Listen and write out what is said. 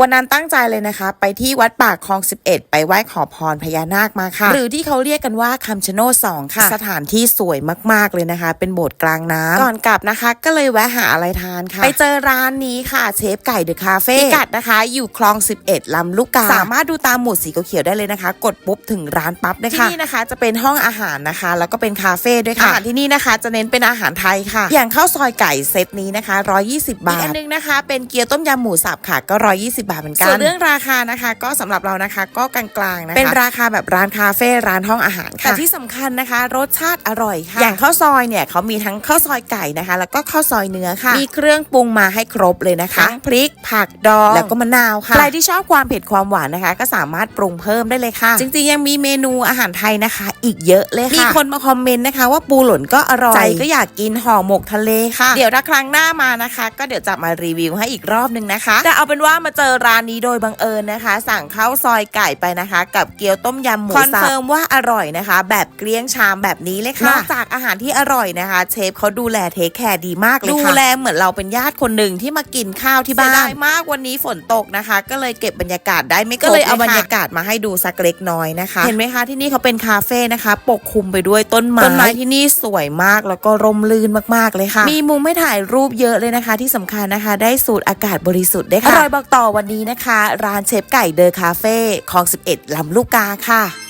วันนั้นตั้งใจเลยนะคะ ไปที่วัดป่าคลอง 11 ไปไหว้ขอพรพญานาคมาค่ะ หรือที่เขาเรียกกันว่าคำชะโนดสองค่ะ สถานที่สวยมากๆเลยนะคะ เป็นโบสถ์กลางน้ำก่อนกลับนะคะ ก็เลยแวะหาอะไรทานค่ะ ไปเจอร้านนี้ค่ะ เชฟไก่เดอะคาเฟ่พิกัดนะคะ อยู่คลอง 11 ลำลูกกา สามารถดูตามหมุดสีเขียวๆได้เลยนะคะ กดปุ๊บถึงร้านปั๊บเลยค่ะที่นี่นะคะ จะเป็นห้องอาหารนะคะ แล้วก็เป็นคาเฟ่ด้วยค่ะอาหารที่นี่นะคะ จะเน้นเป็นอาหารไทยค่ะ อย่างข้าวซอยไก่เซตนี้นะคะ 120 บาทอีกอันนึงนะคะ เป็นเกี๊ยวต้มยำหมูสับค่ะก็ 120บาทเหมือนกันส่วนเรื่องราคานะคะ ก็สำหรับเรานะคะก็กลางๆนะคะเป็นราคาแบบร้านคาเฟ่ร้านห้องอาหารค่ะแต่ที่สำคัญนะคะ รสชาติอร่อยค่ะ อย่างข้าวซอยเนี่ยเขามีทั้งข้าวซอยไก่นะคะ แล้วก็ข้าวซอยเนื้อค่ะ มีเครื่องปรุงมาให้ครบเลยนะคะทั้งพริก ผักดองแล้วก็มะนาวค่ะใครที่ชอบความเผ็ดความหวานนะคะ ก็สามารถปรุงเพิ่มได้เลยค่ะ จริงๆยังมีเมนูอาหารไทยนะคะ อีกเยอะเลยค่ะมีคนมาคอมเมนต์นะคะ ว่าปูหล่นก็อร่อยใจก็อยากกินห่อหมกทะเลค่ะ เดี๋ยวถ้าครั้งหน้ามานะคะ ก็เดี๋ยวจะมารีวิวให้อีกรอบนึงนะคะแต่เอาเป็นว่ามาเจอร้านนี้โดยบังเอิญนะคะ สั่งข้าวซอยไก่ไปนะคะ กับเกี๊ยวต้มยำหมูสับคอนเฟิร์มว่าอร่อยนะคะ แบบเกลี้ยงชามแบบนี้เลยค่ะนอกจากอาหารที่อร่อยนะคะ เชฟเขาดูแลเทคแคร์ดีมากเลยค่ะดูแลเหมือนเราเป็นญาติคนหนึ่งที่มากินข้าวที่บ้านเสียดายมากวันนี้ฝนตกนะคะ ก็เลยเก็บบรรยากาศได้ไม่ครบก็เลยเอาบรรยากาศมาให้ดูสักเล็กน้อยนะคะ เห็นไหมคะที่นี่เขาเป็นคาเฟ่นะคะ ปกคลุมไปด้วยต้นไม้ต้นไม้ที่นี่สวยมากแล้วก็ร่มรื่นมากๆเลยค่ะ มีมุมให้ถ่ายรูปเยอะเลยนะคะ ที่สำคัญนะคะ ได้สูดอากาศบริสุทธิ์ด้วยค่ะอร่อยบอกต่อวันนี้นะคะ ร้านเชฟไก่เดอคาเฟ่คลอง 11 ลำลูกกาค่ะ